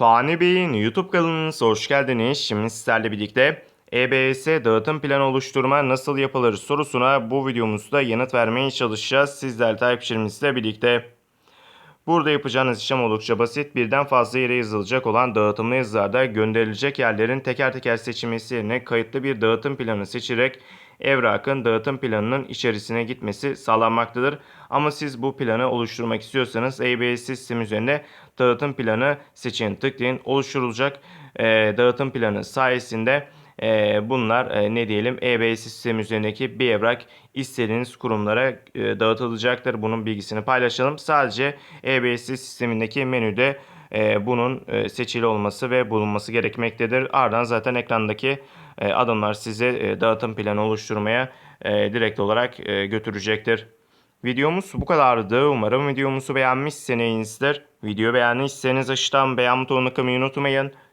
Fani Bey'in YouTube kanalınıza hoş geldiniz. Şimdi sizlerle birlikte EBS dağıtım planı oluşturma nasıl yapılır sorusuna bu videomuzda yanıt vermeye çalışacağız. Sizler takipçilerimizle birlikte. Burada yapacağınız işlem oldukça basit. Birden fazla yere yazılacak olan dağıtımlı yazılarda gönderilecek yerlerin teker teker seçilmesi yerine kayıtlı bir dağıtım planı seçerek evrakın dağıtım planının içerisine gitmesi sağlanmaktadır. Ama siz bu planı oluşturmak istiyorsanız ABS sistem üzerinde dağıtım planı seçin tıklayın. Oluşturulacak e, dağıtım planı sayesinde e, bunlar e, ne diyelim EBS sistem üzerindeki bir evrak istediğiniz kurumlara e, dağıtılacaktır. Bunun bilgisini paylaşalım. Sadece EBS sistemindeki menüde e, bunun e, seçili olması ve bulunması gerekmektedir. Ardından zaten ekrandaki e, adımlar size e, dağıtım planı oluşturmaya e, direkt olarak e, götürecektir. Videomuz bu kadardı. Umarım videomuzu beğenmişsinizdir. Video beğendiyseniz aşağıdan beğen butonuna kılmayı unutmayın.